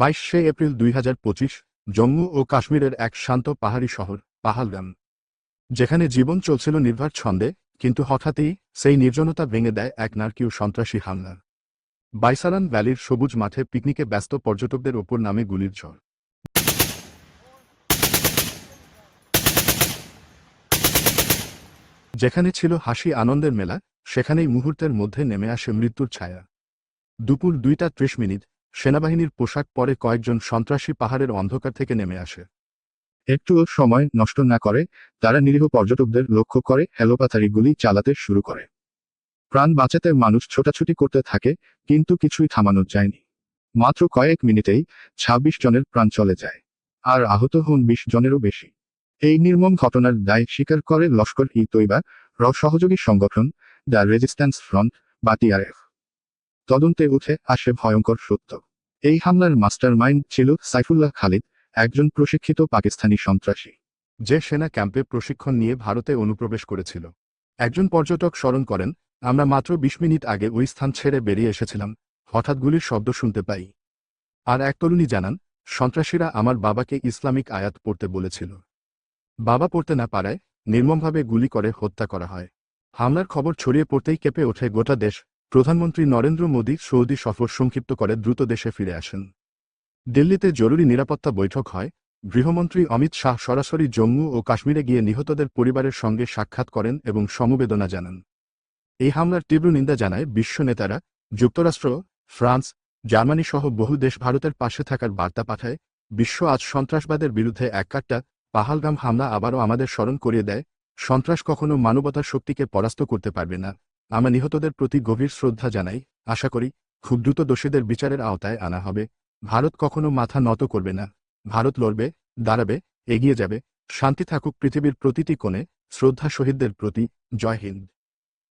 বাইশে এপ্রিল দুই হাজার পঁচিশ, জম্মু ও কাশ্মীরের এক শান্ত পাহাড়ি শহর, পাহালগাম। যেখানে জীবন চলছিল নির্ভার ছন্দে, কিন্তু হঠাৎই সেই নির্জনতা ভেঙে দেয় এক নারকীয় সন্ত্রাসী হামলা বাইসারান ভ্যালির সবুজ মাঠে পিকনিকে ব্যস্ত পর্যটকদের ওপর নামে গুলির ঝড়। যেখানে ছিল হাসি আনন্দের মেলা, সেখানেই মুহূর্তের মধ্যে নেমে আসে মৃত্যুর ছায়া। দুপুর দুইটা ত্রিশ মিনিট সেনাবাহিনীর পোশাক পরে কয়েকজন সন্ত্রাসী পাহাড়ের অন্ধকার থেকে নেমে আসে। একটুও সময় নষ্ট না করে, তারা নিরীহ পর্যটকদের লক্ষ্য করে হেলোপাথারি গুলি চালাতে শুরু করে। প্রাণ বাঁচাতে মানুষ ছোটাছুটি করতে থাকে, কিন্তু কিছুই থামানো যায়নি। মাত্র কয়েক মিনিটেই ২৬ জনের প্রাণ চলে যায়, আর আহত হন বিশ জনেরও বেশি। এই নির্মম ঘটনার দায় স্বীকার করে লস্কর ই তৈবা র সহযোগী সংগঠন দ্য রেজিস্ট্যান্স ফ্রন্ট বা টিআরএফ তদন্তে উঠে আসে ভয়ঙ্কর সত্য। এই হামলার মাস্টার মাইন্ড ছিল সাইফুল্লাহ খালিদ, একজন প্রশিক্ষিত পাকিস্তানি সন্ত্রাসী। যে সেনা ক্যাম্পে প্রশিক্ষণ নিয়ে ভারতে অনুপ্রবেশ করেছিল। একজন পর্যটক স্মরণ করেন, আমরা মাত্র বিশ মিনিট আগে ওই স্থান ছেড়ে বেরিয়ে এসেছিলাম, হঠাৎ গুলির শব্দ শুনতে পাই। আর এক তরুণী জানান, সন্ত্রাসীরা আমার বাবাকে ইসলামিক আয়াত পড়তে বলেছিল। বাবা পড়তে না পারায় নির্মমভাবে গুলি করে হত্যা করা হয়। হামলার খবর ছড়িয়ে পড়তেই কেঁপে ওঠে গোটা দেশ। প্রধানমন্ত্রী নরেন্দ্র মোদী সৌদি সফর সংক্ষিপ্ত করে দ্রুত দেশে ফিরে আসেন। দিল্লিতে জরুরি নিরাপত্তা বৈঠক হয়। গৃহমন্ত্রী অমিত শাহ সরাসরি জম্মু ও কাশ্মীরে গিয়ে নিহতদের পরিবারের সঙ্গে সাক্ষাৎ করেন এবং সমবেদনা জানান। এই হামলার তীব্র নিন্দা জানায় বিশ্ব নেতারা, যুক্তরাষ্ট্র, ফ্রান্স, জার্মানি সহ বহু দেশ ভারতের পাশে থাকার বার্তা পাঠায়, বিশ্ব আজ সন্ত্রাসবাদের বিরুদ্ধে এককাট্টা পাহালগাম হামলা আবারও আমাদের স্মরণ করিয়ে দেয়। সন্ত্রাস কখনো মানবতার শক্তিকে পরাস্ত করতে পারবে না। আমরা নিহতদের প্রতি গভীর শ্রদ্ধা জানাই। আশা করি, খুব দ্রুত দোষীদের বিচারের আওতায় আনা হবে। ভারত কখনো মাথা নত করবে না। ভারত লড়বে, দাঁড়াবে, এগিয়ে যাবে। শান্তি থাকুক পৃথিবীর প্রতিটি কোণে। শ্রদ্ধা শহীদদের প্রতি। জয় হিন্দ।